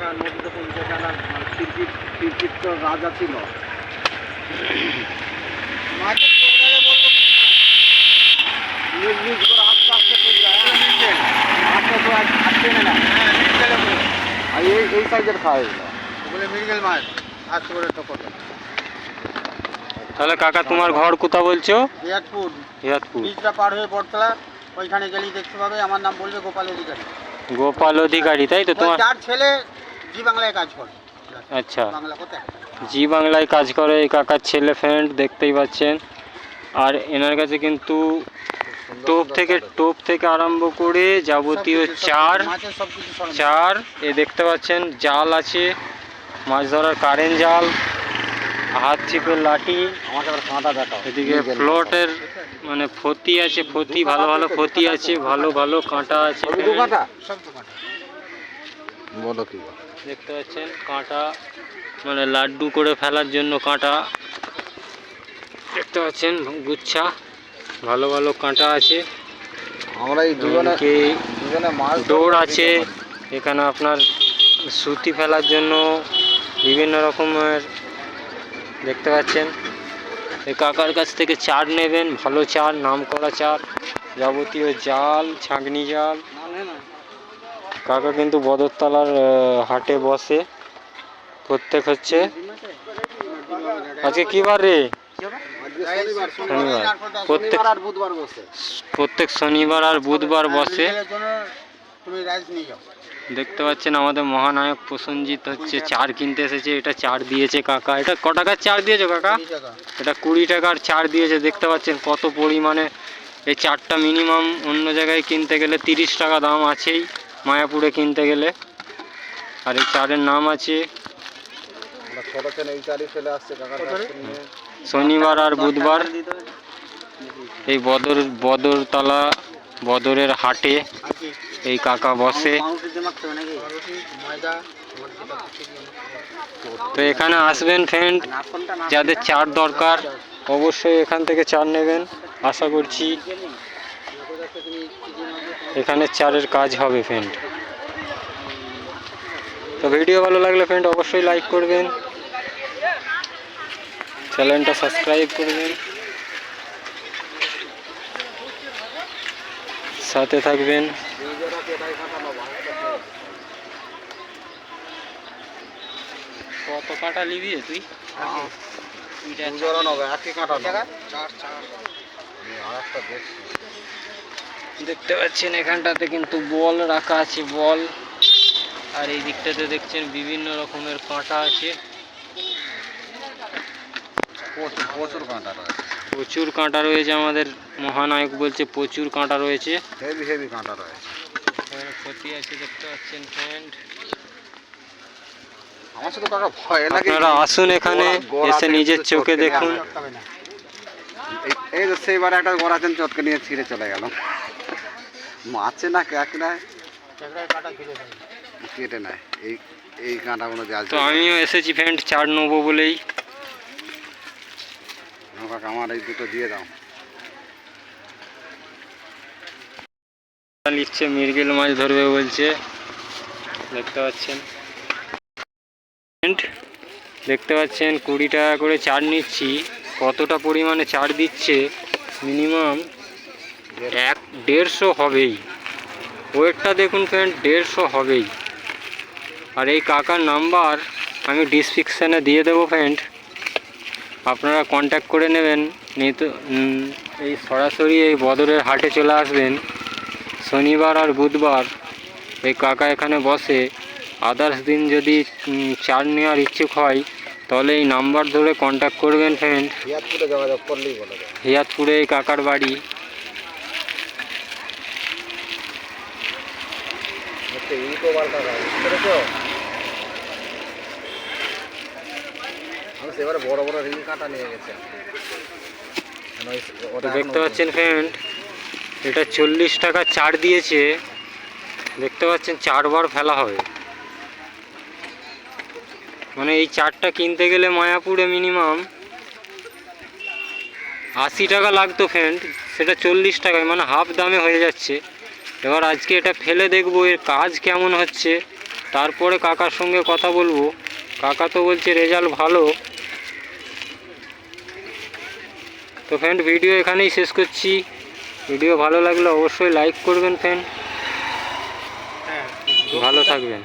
পৌঁছে কাকা cricket cricket রাজা ছিল। নিজ নিজ করে আস্তে আস্তে আস্তে তো আজ আসছে না। হ্যাঁ মির্গেলে বলে আর এই এই সাইজের খাওয়া এগুলো। বলে মির্গেল মাছ আজ করে তো কত তাহলে কাকা তোমার ঘর কোথা বলছো? হিয়াতপুর হিয়াতপুর ব্রিজটা পার হয়ে বটতলা। ওইখানে গেলেই দেখতে পাবে। আমার নাম বলবে গোপাল অধিকারী। গোপাল অধিকারী তাই তো তোমার চার ছেলে জি বাংলায় কাজ করে। আচ্ছা। বাংলা জি বাংলায় কাজ করে এই কাকার ছেলে ফ্রেন্ড দেখতেই পাচ্ছেন। আর এনার কাছে কিন্তু টোপ থেকে টোপ থেকে আরম্ভ করে যাবতীয় চার। চার এ দেখতে পাচ্ছেন জাল আছে মাছ ধরার কারেন্ট জাল হাত ছিপের লাঠি এদিকে ফ্লোটের মানে ফতি আছে ফতি ভালো ভালো ফতি আছে ভালো ভালো কাঁটা আছে। বলো কি? দেখতে পাচ্ছেন কাঁটা মানে লাড্ডু করে ফেলার জন্য কাঁটা। দেখতে পাচ্ছেন গুচ্ছা ভালো ভালো কাঁটা আছে। আমরা এই দুজনে দুজনে মাছ ডোর আছে এখানে আপনার সুতি ফেলার জন্য বিভিন্ন রকমের দেখতে পাচ্ছেন। এই কাকার কাছ থেকে চার নেবেন ভালো চার নাম করা চার যাবতীয় জাল ছাঁকনি জাল। কাকা কিন্তু বদরতলার হাটে বসে। প্রত্যেক হচ্ছে। আজকে কি বার রে? শনিবার। প্রত্যেক প্রত্যেক শনিবার আর বুধবার বসে। দেখতে পাচ্ছেন আমাদের মহানায়ক প্রসঞ্জিৎ হচ্ছে চার কিনতে এসেছে। এটা চার দিয়েছে কাকা। এটা ক টাকার চার দিয়েছে কাকা? এটা কুড়ি টাকার চার দিয়েছে। দেখতে পাচ্ছেন কত পরিমাণে। এই চারটা মিনিমাম অন্য জায়গায় কিনতে গেলে তিরিশ টাকা দাম আছেই। মায়াপুরে কিনতে গেলে। আর এই চারের নাম আছে। শনিবার আর বুধবার। এই বদর বদরতলা বদরের হাটে এই কাকা বসে। তো এখানে আসবেন ফ্রেন্ড যাদের চার দরকার অবশ্যই এখান থেকে চার নেবেন আশা করছি। এখানে চারের কাজ হবে ফ্রেন্ড তো ভিডিও ভালো লাগলে ফ্রেন্ড অবশ্যই লাইক করবেন। চ্যানেলটা সাবস্ক্রাইব করবেন। সাথে থাকবেন। কত কাটা নিবি তুই? দুজোড়া নেবে, একই কাঁটা নেবে। টাকা এই আরেকটা দেখছি। দেখতে পাচ্ছেন এখানটাতে কিন্তু বল রাখা আছে বল। আর এই দিকটাতে দেখছেন বিভিন্ন রকমের কাঁটা আছে। প্রচুর কাঁটা রয়েছে। প্রচুর কাঁটা রয়েছে আমাদের মহানায়ক বলছে প্রচুর কাঁটা রয়েছে। হেভি হেভি কাঁটা রয়েছে। ক্ষতি আছে দেখতে পাচ্ছেন ফ্রেন্ড আমার শুধু কাকা ভয় লাগে আপনারা আসুন এখানে এসে নিজের চোখে দেখুন। এই- যে সেইবার একটা গোড়াচেন চটকে নিয়ে ছিঁড়ে চলে গেল। মাছে না ট্যাংরায় কাটা নেয়। এই এই কাঁটাগুলো জাল তো আমিও এসেছি ফ্রেন্ড চার নেব বলেই। আমার এই দুটো দিয়ে দাও। লিখছে মৃগেল মাছ ধরবে বলছে। দেখতে পাচ্ছেন। দেখতে পাচ্ছেন কুড়ি টাকা করে চার নিচ্ছি। কতটা পরিমাণে চার দিচ্ছে মিনিমাম এক দেড়শো হবেই। ওয়েটটা দেখুন ফ্রেন্ড দেড়শো হবেই। আর এই কাকার নাম্বার আমি ডিসক্রিপশানে দিয়ে দেবো ফ্রেন্ড আপনারা কন্ট্যাক্ট করে নেবেন তো এই সরাসরি এই বদরের হাটে চলে আসবেন। শনিবার আর বুধবার এই কাকা এখানে বসে। আদার্স দিন যদি চার নেওয়ার ইচ্ছুক হয় তাহলে এই নাম্বার ধরে কন্ট্যাক্ট করবেন ফ্রেন্ড হিয়াতপুরে যোগাযোগ করলেই বলে হিয়াতপুরে এই কাকার বাড়ি। রিং কাঁটা নিয়ে গেছে। ওটা দেখতে পাচ্ছেন ফ্রেন্ড এটা চল্লিশ টাকা চার দিয়েছে। দেখতে পাচ্ছেন চারবার ফেলা হবে। মানে এই চারটা কিনতে গেলে মায়াপুরে মিনিমাম আশি টাকা লাগতো ফ্যান্ট সেটা চল্লিশ টাকায় মানে হাফ দামে হয়ে যাচ্ছে। এবার আজকে এটা ফেলে দেখব এর কাজ কেমন হচ্ছে। তারপরে কাকার সঙ্গে কথা বলব। কাকা তো বলছে রেজাল্ট ভালো। তো ফ্যান্ট ভিডিও এখানেই শেষ করছি। ভিডিও ভালো লাগলে অবশ্যই লাইক করবেন ফ্যান ভালো থাকবেন।